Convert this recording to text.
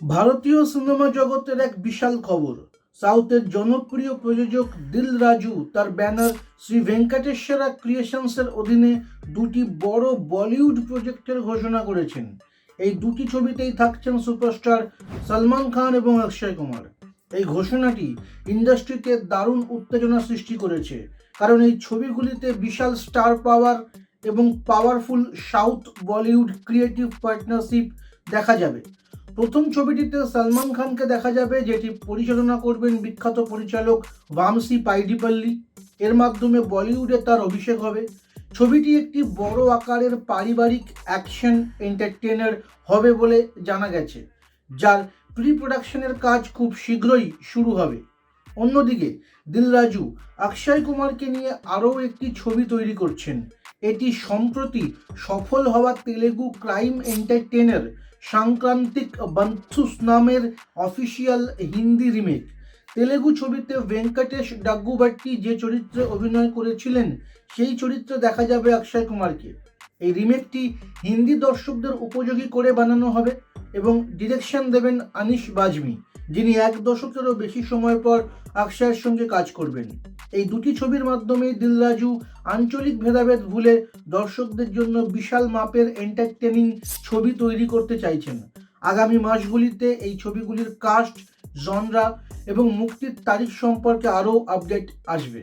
ভারতীয় সিনেমা জগতের এক বিশাল খবর। সাউথের জনপ্রিয় প্রযোজক দিল রাজু তার ব্যানার শ্রী ভেঙ্কটেশ্বরা ক্রিয়েশনসের অধীনে দুটি বড় বলিউড প্রজেক্টের ঘোষণা করেছেন। এই দুটি ছবিতেই থাকছেন সুপারস্টার সলমান খান এবং অক্ষয় কুমার। এই ঘোষণাটি ইন্ডাস্ট্রিতে দারুণ উত্তেজনা সৃষ্টি করেছে, কারণ এই ছবিগুলিতে বিশাল স্টার পাওয়ার এবং powerful south Bollywood creative partnership দেখা যাবে। প্রথম ছবিটিতে সলমান খানকে দেখা যাবে, যেটি পরিচালনা করবেন বিখ্যাত পরিচালক ভামসি পাইডিপল্লি। এর মাধ্যমে বলিউডে তার অভিষেক হবে। ছবিটি একটি বড় আকারের পারিবারিক অ্যাকশন এন্টারটেইনার হবে বলে জানা গেছে, যার প্রি প্রোডাকশনের কাজ খুব শীঘ্রই শুরু হবে। অন্যদিকে, দিলরাজু অক্ষয় কুমারকে নিয়ে আরও একটি ছবি তৈরি করছেন। এটি সম্প্রতি সফল হওয়া তেলেগু ক্রাইম এন্টারটেইনার সাংক্রান্তিক বন্ধুস নামের অফিসিয়াল হিন্দি রিমেক। তেলেগু ছবিতে ভেঙ্কটেশ ডাগ্গুবাট্টি যে চরিত্রে অভিনয় করেছিলেন, সেই চরিত্রে দেখা যাবে অক্ষয় কুমারকে। এই রিমেকটি হিন্দি দর্শকদের উপযোগী করে বানানো হবে এবং ডিরেকশন দেবেন আনিশ বাজমি, যিনি এক দশকেরও বেশি সময় পর অক্ষয়ের সঙ্গে কাজ করবেন। এই দুটি ছবির মাধ্যমেই দিলরাজু আঞ্চলিক ভেদাভেদ ভুলে দর্শকদের জন্য বিশাল মাপের এন্টারটেনিং ছবি তৈরি করতে চাইছেন। আগামী মাসগুলিতে এই ছবিগুলির কাস্ট জনরা এবং মুক্তির তারিখ সম্পর্কে আরও আপডেট আসবে।